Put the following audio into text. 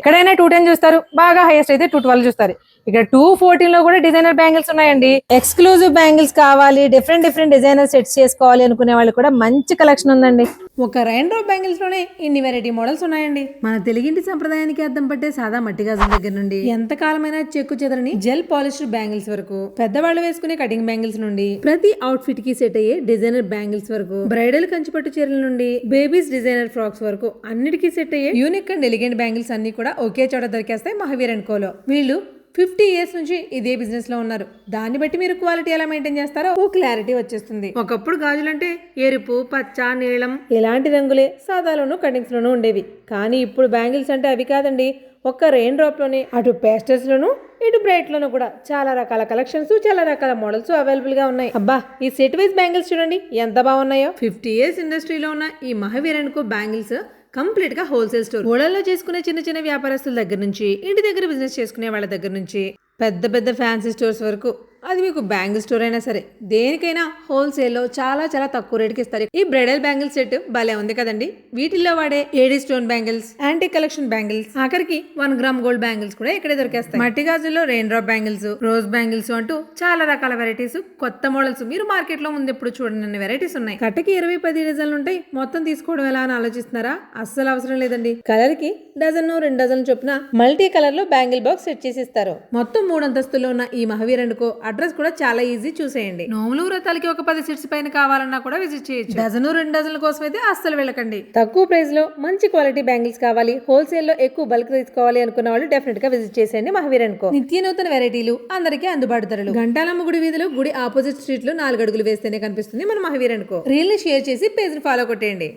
ఎక్కడైనా two ten చూస్తారు బాగా హైయెస్ట్ అయితే టూ ట్వెల్వ్ చూస్తారు. ఇక్కడ టూ ఫోర్టీన్లో కూడా డిజైనర్ బ్యాంగిల్స్ ఉన్నాయండి. ఎక్స్క్లూజివ్ బ్యాంగిల్స్ కావాలి డిఫరెంట్ డిఫరెంట్ డిజైనర్ సెట్స్ చేసుకోవాలి అనుకునే వాళ్ళు కూడా మంచి కలెక్షన్ ఉందండి. ఒక రైన్ డ్రాప్ బ్యాంగిల్స్లోనే ఇన్ని వెరైటీ మోడల్స్ ఉన్నాయండి. మన తెలుగింటి సంప్రదాయానికి అద్దం పట్టే సాదా మట్టి గాజుల దగ్గర నుండి. ఎంత కాలమైనా చెక్కు చెదరని జెల్ పాలిష్డ్ బ్యాంగిల్స్ వరకు పెద్దవాళ్ళు వేసుకునే కటింగ్ బ్యాంగిల్స్ నుండి ప్రతి అవుట్ ఫిట్కి సెట్ అయ్యే డిజైనర్ బ్యాంగిల్స్ వరకు బ్రైడల్ కంచిపట్టు చీరల నుండి బేబీస్ డిజైనర్ ఫ్రాక్స్ వరకు అన్నిటికీ సెట్ అయ్యే యూనిక్ అండ్ ఎలిగెంట్ బ్యాంగిల్స్ అన్ని కూడా ఒకే చోట దొరికేస్తాయి మహావీర్ అండ్ కోలో. వీళ్ళు ఫిఫ్టీ ఇయర్స్ నుంచి ఇదే బిజినెస్లో ఉన్నారు. దాన్ని బట్టి మీరు క్వాలిటీ ఎలా మెయింటైన్ చేస్తారో ఓ క్లారిటీ వచ్చేస్తుంది. ఒకప్పుడు గాజులంటే ఎరుపు పచ్చ నీలం. ఇలాంటి రంగులే సాదాలోను కటింగ్స్ లోనూ ఉండేవి. కానీ ఇప్పుడు బ్యాంగిల్స్ అంటే అవి కాదండి. ఒక్క రెయిన్ డ్రాప్లోనే అటు పేస్టల్స్ లోను ఇటు బ్రైట్ లోను కూడా చాలా రకాల కలెక్షన్స్ చాలా రకాల మోడల్స్ అవైలబుల్గా ఉన్నాయి. అబ్బా ఈ సెట్ వైజ్ బ్యాంగిల్స్ చూడండి ఎంత బాగున్నాయో. ఫిఫ్టీ ఇయర్స్ ఇండస్ట్రీలో ఉన్న ఈ మహావీర్ అండ్ కో బ్యాంగిల్స్ కంప్లీట్గా హోల్సేల్ స్టోర్. ఊళ్ళల్లో చేసుకునే చిన్న చిన్న వ్యాపారస్తుల దగ్గర నుంచి ఇంటి దగ్గర బిజినెస్ చేసుకునే వాళ్ళ దగ్గర నుంచి పెద్ద పెద్ద ఫ్యాన్సీ స్టోర్స్ వరకు అది మీకు బ్యాంగిల్ స్టోర్ అయినా సరే దేనికైనా హోల్సేల్లో చాలా చాలా తక్కువ రేటుకి ఇస్తారు. ఈ బ్రైడల్ బ్యాంగిల్ సెట్ భలే ఉంది కదండి. వీటిల్లో వాడే AD stone bangles antique collection bangles ఆఖరికి వన్ గ్రామ్ గోల్డ్ బ్యాంగిల్స్ కూడా ఇక్కడే దొరికేస్తాయి. మట్టి గాజుల్లో rain drop bangles rose bangles అంటూ చాలా రకాల వెరైటీస్ కొత్త మోడల్స్ మీరు మార్కెట్లో ముందు ఎప్పుడు చూడని వెరైటీస్ ఉన్నాయి. కట్టకి ఇరవై పది డిజైన్లు ఉంటాయి. మొత్తం తీసుకోవడం ఎలా అని ఆలోచిస్తున్నారా? అస్సలు అవసరం లేదండి. కలర్కి డజన్ రెండు డజన్ చొప్పున మల్టీ కలర్లో బ్యాంగిల్ బాక్స్ సెట్ చేసి ఇస్తారు. మొత్తం మూడు అంతస్తుల్లో ఉన్న ఈ మహావీర్ అడ్రస్ కూడా చాలా ఈజీ చూసేయండి. నోములు వ్రతాలకి ఒక పది సెట్స్ పైన కావాలన్నా కూడా విజిట్ చేయొచ్చు. డజన్ రెండు డజన్ల కోసం అయితే అస్సలు వెళ్ళకండి. తక్కువ ప్రైస్లో మంచి క్వాలిటీ బ్యాంగిల్స్ కావాలి. హోల్సేల్లో ఎక్కువ బల్క్ తీసుకోవాలి అనుకున్న వాళ్ళు డెఫినెట్గా విజిట్ చేసేయండి మహావీర్ కో నిత్య నూతన వెరైటీలు అందరికీ అందుబాటు ధరలు. గంటాలమ్మ గుడి వీధిలో గుడి ఆపోజిట్ స్ట్రీట్లో నాలుగు అడుగులు వేస్తేనే కనిపిస్తుంది మన మహావీర్ కో రీల్ని షేర్ చేసి పేజ్ని ఫాలో కొట్టేయండి.